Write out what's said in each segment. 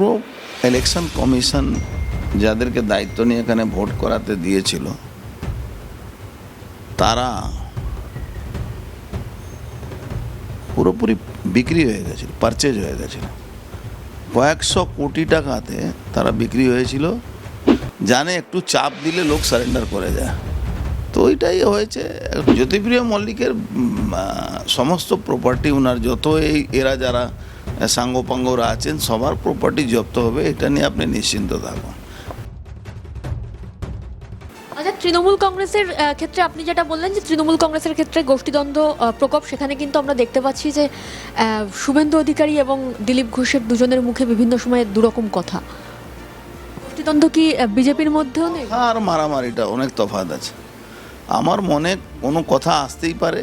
পুরো election commission যাদেরকে দায়িত্ব নিয়ে এখানে ভোট করাতে দিয়েছিল, তারা পুরোপুরি বিক্রি হয়ে গেছিল পারচেজ হয়ে গেছিল। কয়েকশো কোটি টাকাতে তারা বিক্রি হয়েছিল, জানে একটু চাপ দিলে লোক সারেন্ডার করে যায়। তো ওইটাই হয়েছে, জ্যোতিপ্রিয় মল্লিকের সমস্ত প্রপার্টি ওনার যত এই এরা যারা সাঙ্গপাঙ্গরা আছেন সবার প্রপার্টি জব্দ হবে এটা নিয়ে আপনি নিশ্চিন্ত থাকুন। আচ্ছা তৃণমূল কংগ্রেসের ক্ষেত্রে আপনি যেটা বললেন যে তৃণমূল কংগ্রেসের ক্ষেত্রে গোষ্ঠীদ্বন্দ্ব প্রকোপ সেখানে কিন্তু আমরা দেখতে পাচ্ছি যে শুভেন্দু অধিকারী এবং দিলীপ ঘোষের দুজনের মুখে বিভিন্ন সময়ে দুরকম কথা। গোষ্ঠীদ্বন্দ্ব কি বিজেপির মধ্যেও নেই? আর মারামারিটা অনেক তফাৎ আছে। আমার মনে কোনো কথা আসতেই পারে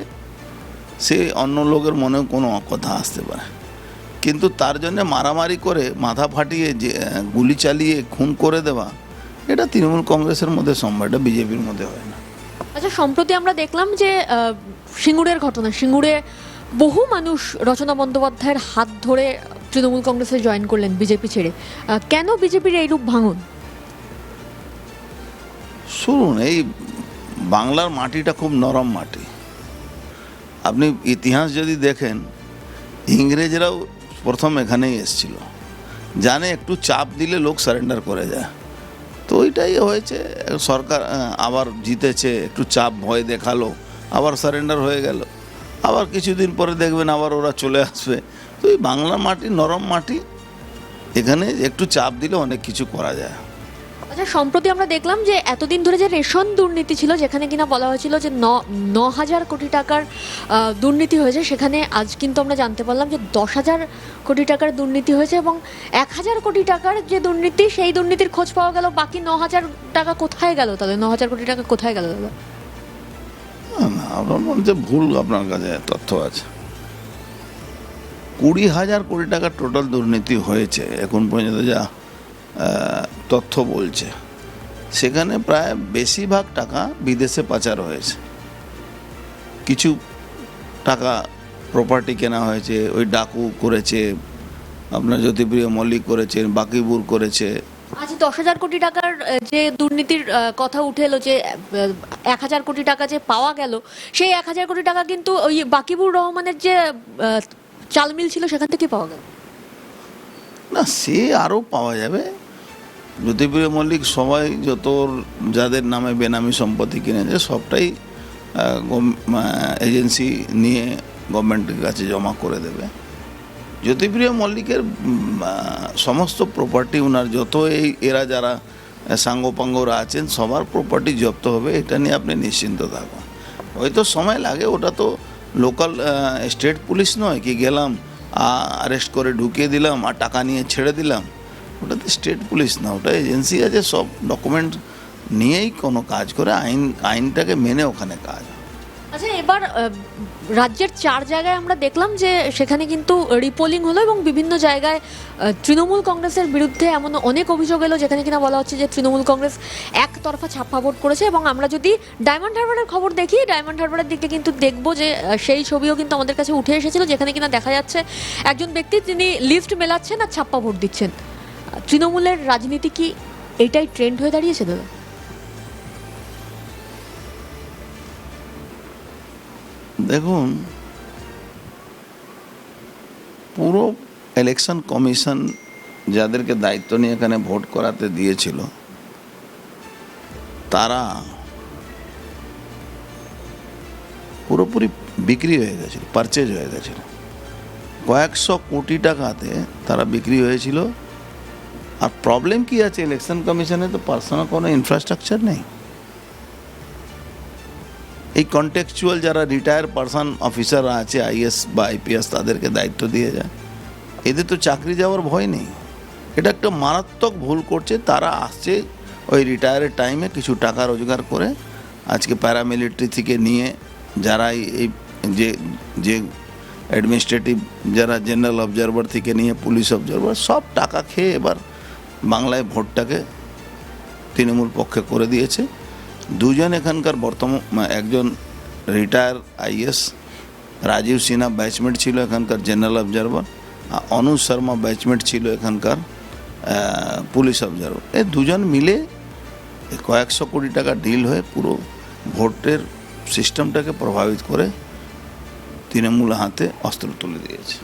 সে অন্য লোকের মনেও কোনো কথা আসতে পারে। কিন্তু তার জন্য মারামারি করে মাথা ফাটিয়ে যে গুলি চালিয়ে খুন করে দেওয়া এটা তৃণমূল কংগ্রেসের মধ্যে সম্ভব এটা বিজেপির মধ্যে হয় না। আচ্ছা সম্প্রতি আমরা দেখলাম যে সিঙ্গুরের ঘটনা সিঙ্গুরে বহু মানুষ রচনা বন্দ্যোপাধ্যায়ের হাত ধরে তৃণমূল কংগ্রেসে জয়েন করলেন বিজেপি ছেড়ে। কেন বিজেপির এইরূপ ভাঙন? শুনুন এই বাংলার মাটিটা খুব নরম মাটি। আপনি ইতিহাস যদি দেখেন ইংরেজরাও প্রথম এখানেই এসছিল। জানে একটু চাপ দিলে লোক সারেন্ডার করে যায়। তো ওইটাই হয়েছে, সরকার আবার জিতেছে, একটু চাপ ভয় দেখাল, আবার সারেন্ডার হয়ে গেল। আবার কিছুদিন পরে দেখবেন আবার ওরা চলে আসবে। তো এই বাংলা মাটি, নরম মাটি, এখানে একটু চাপ দিলে অনেক কিছু করা যায়। আচ্ছা সম্প্রতি আমরা দেখলাম যে এতদিন ধরে যে রেশন দুর্নীতি ছিল, যেখানে কিনা বলা হয়েছিল যে ন হাজার কোটি টাকার দুর্নীতি হয়েছে, সেখানে আজ কিন্তু আমরা জানতে পারলাম যে দশ হাজার কোটি টাকার দুর্নীতি হয়েছে এবং এক হাজার কোটি টাকার যে দুর্নীতি, সেই দুর্নীতির খোঁজ পাওয়া গেল, বাকি ন হাজার টাকা কোথায় গেল তাহলে? ন হাজার কোটি টাকা কোথায় গেল দাদা? আপনার মধ্যে ভুল আপনার কাছে তথ্য আছে। কুড়ি হাজার কোটি টাকার টোটাল দুর্নীতি হয়েছে, এখন পর্যন্ত যা তথ্য বলছে। সেখানে প্রায় বেশিরভাগ টাকা বিদেশে পাচার হয়েছে। কিছু টাকা প্রপার্টি কেনা হয়েছে ওই ডাকু করেছে আপনার জ্যোতিপ্রিয় মল্লিক করেছেন বাকিবুর করেছে। আজ দশ হাজার কোটি টাকার যে দুর্নীতির কথা উঠে এলো যে এক হাজার কোটি টাকা যে পাওয়া গেল সেই এক হাজার কোটি টাকা কিন্তু ওই বাকিবুর রহমানের যে আহ, চাল মিল ছিল সেখান থেকে পাওয়া গেল। না সে আরও পাওয়া যাবে। জ্যোতিপ্রিয় মল্লিক সবাই যত যাদের নামে বেনামি সম্পত্তি কিনেছে, সবটাই এজেন্সি নিয়ে গভর্নমেন্টের কাছে জমা করে দেবে। জ্যোতিপ্রিয় মল্লিকের সমস্ত প্রপার্টি ওনার যত এই এরা যারা সাঙ্গপাঙ্গরা আছেন, সবার প্রপার্টি জব্দ হবে, এটা নিয়ে আপনি নিশ্চিন্ত থাকুন। হয়তো সময় লাগে, ওটা তো লোকাল স্টেট পুলিশ নয়, কি গেলাম অ্যারেস্ট করে ঢুকিয়ে দিলাম, আর টাকা নিয়ে ছেড়ে দিলাম ওটা তো স্টেট পুলিশ না, ওটা এজেন্সি আছে, সব ডকুমেন্ট নিয়েই কোনো কাজ করে, আইন, আইনটাকে মেনে ওখানে কাজ। আচ্ছা এবার রাজ্যের চার জায়গায় আমরা দেখলাম যে সেখানে কিন্তু রিপোলিং হলো এবং বিভিন্ন জায়গায় তৃণমূল কংগ্রেসের বিরুদ্ধে এমন অনেক অভিযোগ এলো যেখানে কিনা বলা হচ্ছে যে তৃণমূল কংগ্রেস একতরফা ছাপ্পা ভোট করেছে এবং আমরা যদি ডায়মন্ড হারবারের খবর দেখি, ডায়মন্ড হারবারের দিকে কিন্তু দেখব যে সেই ছবিও কিন্তু আমাদের কাছে উঠে এসেছিল যেখানে কিনা দেখা যাচ্ছে একজন ব্যক্তি, তিনি লিস্ট মেলাচ্ছেন আর ছাপ্পা ভোট দিচ্ছেন। তৃণমূলের রাজনীতি কি এটাই ট্রেন্ড হয়ে দাঁড়িয়েছে, দাদা? দেখুন, পুরো ইলেকশন কমিশন যাদেরকে দায়িত্ব নিয়ে এখানে ভোট করাতে দিয়েছিল, তারা পুরোপুরি বিক্রি হয়ে গেছিল পারচেজ হয়ে গেছিল। কয়েকশো কোটি টাকাতে তারা বিক্রি হয়েছিল আর প্রবলেম কি আছে? ইলেকশন কমিশনে তো পার্সোনাল কোনো ইনফ্রাস্ট্রাকচার নেই। এই কন্টেক্সচুয়াল যারা রিটায়ার পার্সন অফিসাররা আছে আইএস বা আইপিএস তাদেরকে দায়িত্ব দিয়ে যায়। এদের তো চাকরি যাওয়ার ভয় নেই। এটা একটা মারাত্মক ভুল করছে। তারা আসছে ওই রিটায়ারের টাইমে কিছু টাকা রোজগার করে, আজকে প্যারামিলিটারি থেকে নিয়ে যারা এই যে যে অ্যাডমিনিস্ট্রেটিভ যারা জেনারেল অবজারভার থেকে নিয়ে পুলিশ অবজারভার সব টাকা খেয়ে এবার বাংলায় ভোটটাকে তৃণমূল পক্ষে করে দিয়েছে। দুজন এখানকার বর্তমান একজন retire IAS Rajiv Sinha batchmate ছিল এখানকার জেনারেল অবজারভার আর অনুজ শর্মা ব্যাচমেট ছিল এখানকার পুলিশ অবজারভার এ দুজন মিলে কয়েকশো কোটি টাকা ডিল হয়ে পুরো ভোটের সিস্টেমটাকে প্রভাবিত করে তৃণমূল হাতে অস্ত্র তুলে দিয়েছে।